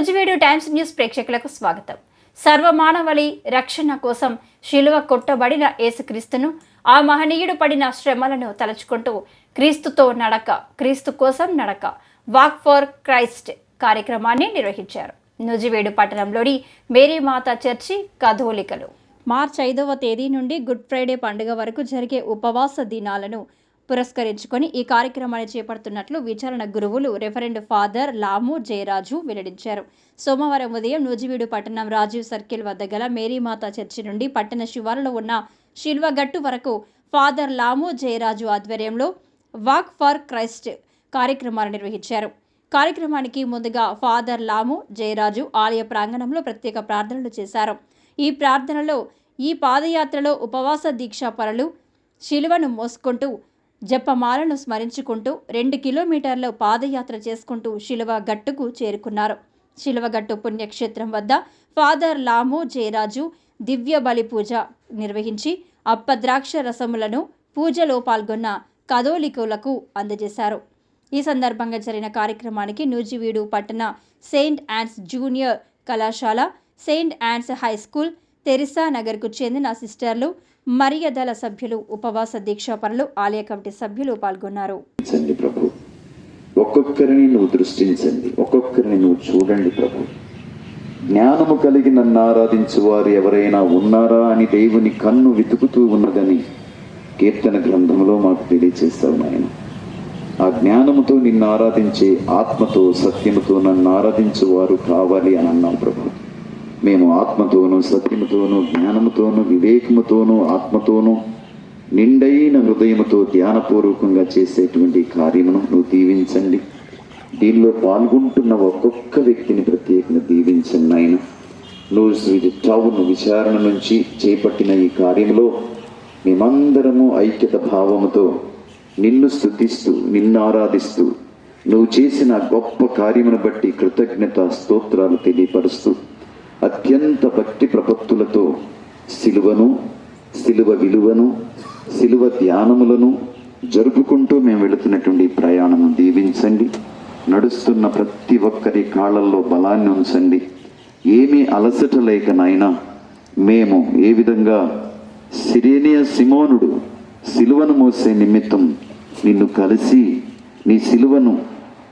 Nuzvid times news ప్రేక్షకులకు స్వాగతం. సర్వమానవళి రక్షణ కోసం శిలువ కొట్టబడిన యేసుక్రీస్తును ఆ మహనీయుడు పడిన శ్రమలను తలుచుకుంటూ క్రీస్తుతో నడక క్రీస్తు కోసం నడక వాక్ ఫర్ క్రైస్ట్ కార్యక్రమాన్ని నిర్వహించారు. నుజివేడు పట్టణంలోని మేరీమాత చర్చి కథోలికలు. మార్చ్ ఐదవ తేదీ నుండి గుడ్ ఫ్రైడే పండుగ వరకు జరిగే ఉపవాస దినాలను పురస్కరించుకొని ఈ కార్యక్రమాన్ని చేపడుతున్నట్లు విచారణ గురువులు రెఫరెండ్ ఫాదర్ లాము జయరాజు వెల్లడించారు. సోమవారం ఉదయం నూజివీడు పట్టణం రాజీవ్ సర్కిల్ వద్ద గల మేరీమాత చర్చి నుండి పట్టణ శివారులో ఉన్న శిల్వగట్టు వరకు ఫాదర్ లాము జయరాజు ఆధ్వర్యంలో వాక్ ఫర్ క్రైస్ట్ కార్యక్రమాలు నిర్వహించారు. కార్యక్రమానికి ముందుగా ఫాదర్ లాము జయరాజు ఆలయ ప్రాంగణంలో ప్రత్యేక ప్రార్థనలు చేశారు. ఈ ప్రార్థనలో ఈ పాదయాత్రలో ఉపవాస దీక్షా పనులు శిలువను మోసుకుంటూ జపమాలను స్మరించుకుంటూ రెండు కిలోమీటర్ల పాదయాత్ర చేసుకుంటూ శిలువ గట్టుకు చేరుకున్నారు. శిలువగట్టు పుణ్యక్షేత్రం వద్ద ఫాదర్ లాము జయరాజు దివ్య బలి పూజ నిర్వహించి అప్పద్రాక్ష రసములను పూజలో పాల్గొన్న కథోలికులకు అందజేశారు. ఈ సందర్భంగా జరిగిన కార్యక్రమానికి నూజివీడు పట్టణ సెయింట్ యాన్స్ జూనియర్ కళాశాల saint Ann's high school Teresa నగర్కు చెందిన సిస్టర్లు మరియదళ సభ్యులు ఉపవాస దీక్షాపరులు ఆలయ కమిటీ సభ్యులు పాల్గొన్నారు. ప్రభు. ఒక్కొక్కరిని నువ్వు దృష్టించండి. ఒక్కొక్కరిని నువ్వు చూడండి ప్రభు. జ్ఞానము కలిగి నన్ను ఆరాధించు వారు ఎవరైనా ఉన్నారా అని దేవుని కన్ను వెతుకుతూ ఉన్నదని కీర్తన గ్రంథంలో మాకు తెలియచేస్తావు నాయన. ఆ జ్ఞానముతో నిన్ను ఆరాధించే ఆత్మతో సత్యముతో నన్ను ఆరాధించు వారు కావాలి అని అన్నాం ప్రభు. మేము ఆత్మతోనూ సత్యముతోనూ జ్ఞానముతోనూ వివేకముతోనూ ఆత్మతోనూ నిండైన హృదయముతో ధ్యానపూర్వకంగా చేసేటువంటి కార్యమును నువ్వు దీవించండి. దీనిలో పాల్గొంటున్న ఒక్కొక్క వ్యక్తిని ప్రత్యేకంగా దీవించండి ఆయన నువ్వు ఇది విచారణ నుంచి చేపట్టిన ఈ కార్యంలో మేమందరము ఐక్యత భావముతో నిన్ను స్థుతిస్తూ నిన్ను ఆరాధిస్తూ నువ్వు చేసిన గొప్ప కార్యమును బట్టి కృతజ్ఞత స్తోత్రాలు తెలియపరుస్తూ అత్యంత భక్తి ప్రపత్తులతో సిలువను సిలువ విలువను సిలువ ధ్యానములను జరుపుకుంటూ మేము వెళుతున్నటువంటి ప్రయాణం దీవించండి. నడుస్తున్న ప్రతి ఒక్కరి కాళ్ళల్లో బలాన్ని ఉంచండి. ఏమీ అలసట లేక నాయనా మేము ఏ విధంగా సిరేనియ సిమోనుడు సిలువను మోసే నిమిత్తం నిన్ను కలిసి నీ సిలువను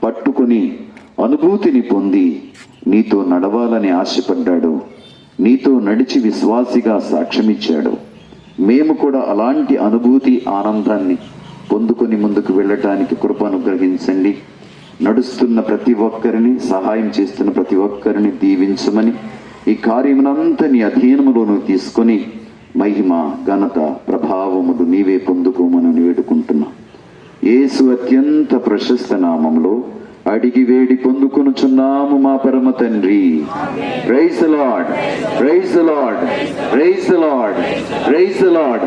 పట్టుకొని అనుభూతిని పొంది నీతో నడవాలని ఆశపడ్డాడు. నీతో నడిచి విశ్వాసిగా సాక్ష్యమిచ్చాడు. మేము కూడా అలాంటి అనుభూతి ఆనందాన్ని పొందుకొని ముందుకు వెళ్ళటానికి కృప అనుగ్రహించండి. నడుస్తున్న ప్రతి ఒక్కరిని సహాయం చేస్తున్న ప్రతి ఒక్కరిని దీవించమని ఈ కార్యమునంతా నీ అధీనములోను తీసుకొని మహిమ ఘనత ప్రభావములు నీవే పొందుకోమని వేడుకుంటున్నా. యేసు అత్యంత ప్రశస్త నామంలో అడిగి వేడి పొందుకొనుచున్నాము మా పరమ తండ్రి. Praise Lord praise Lord praise Lord praise Lord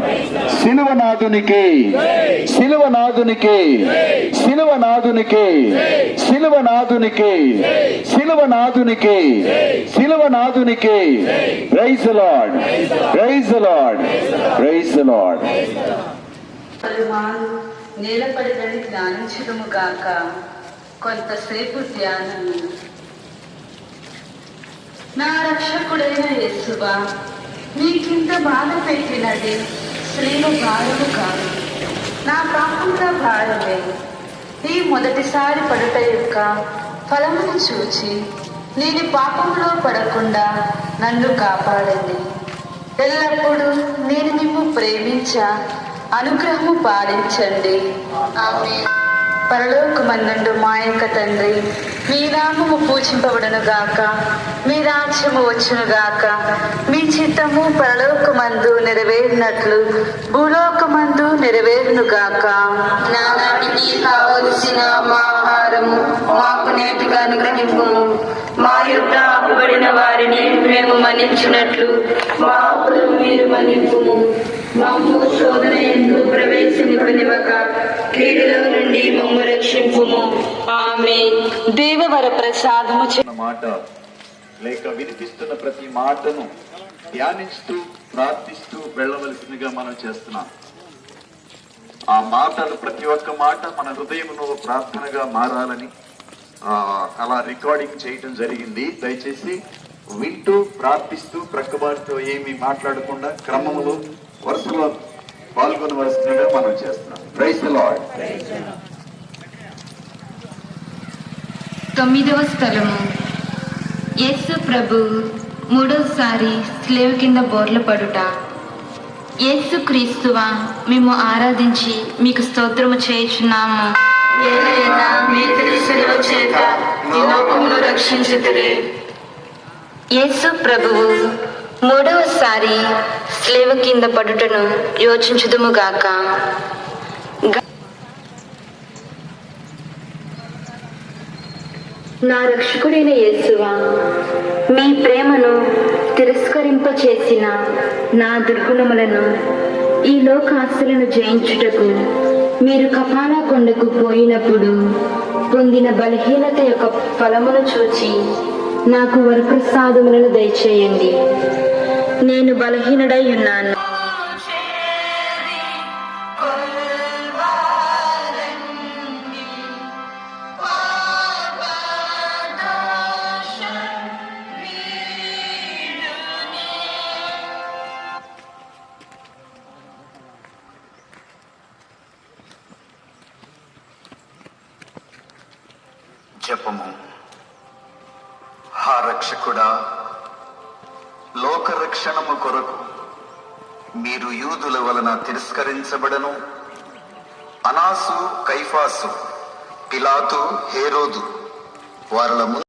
శిలువనాథునికి. శిలువనాథునికి. శిలువనాథునికి. శిలువనాథునికి. శిలువనాథునికి. శిలువనాథునికి. Praise Lord praise Lord praise Lord పలుమారు నేలపడిదని ధ్యానించడము గాక. కొంతసేపు ధ్యానం నా రక్షకుడైన యేసువా నీకింత బాధ పెట్టినది స్త్రీలు భారము కాదు. నా పాపంగా భారమే. ఈ మొదటిసారి పడుట యొక్క ఫలమును చూచి నేను పాపంలో పడకుండా నన్ను కాపాడండి. ఎల్లప్పుడూ నేను నిన్ను ప్రేమించా అనుగ్రహము పాలించండి. పరలోకమందుండు మా యొక్క తండ్రి మీ నామము పూజింపబడును గాక మీ రాజ్యము వచ్చును గాక. మీ చిత్తము పరలోకమందు నెరవేరినట్లు భూలోకమందు నెరవేరును గాక. నానాటికి కావలసిన మా ఆహారము మాకు నేటిగా అనుగ్రహింపు. మా యొక్క ఆపబడిన వారిని మేము మన్నించినట్లు మా మీరు మన్నింపు. మమ్ము శోధన ఎందు ప్రవేశింపనివ్వక క్రీడలో నుండి మమ్ము రక్షింపుము ఆమె దేవవర ప్రసాదము మాట లేక వినిపిస్తున్న ప్రతి మాటను ధ్యానిస్తూ ప్రార్థిస్తూ వెళ్ళవలసిందిగా మనం చేస్తున్నాం ఆ మాటలు ప్రతి ఒక్క మాట మన హృదయంలో ప్రార్థనగా మారాలని అలా రికార్డింగ్ చేయటం జరిగింది. దయచేసి వింటూ ప్రార్థిస్తూ ప్రక్కవారితో ఏమి మాట్లాడకుండా క్రమంలో వరుసలో పాల్గొనవలసిందిగా మనం చేస్తున్నాం. ప్రైస్ లార్డ్ తొమ్మిదవ స్థలము. యేసు ప్రభు మూడోసారి స్లేవ్ కింద బోర్ల పడుట. యేసు క్రీస్తువా మేము ఆరాధించి మీకు స్తోత్రము చేయుచున్నాము. యేసు ప్రభువు మూడవసారి స్లేవ్ కింద పడుటను యోచించుదుముగాక. నా రక్షకుడైన యేసువా మీ ప్రేమను తిరస్కరింపచేసిన నా దుర్గుణములను ఈ లోకాశలను జయించుటకు మీరు కపాలా కొండకు పోయినప్పుడు పొందిన బలహీనత యొక్క ఫలమును చూచి నాకు వరప్రసాదములను దయచేయండి. నేను బలహీనుడై ఉన్నాను. జపము. ఆ రక్షకుడా లోకరక్షణము కొరకు మీరు యూదుల వలన తిరస్కరించబడను. అనాసు కైఫాసు పిలాతు హేరోదు వారల ముందు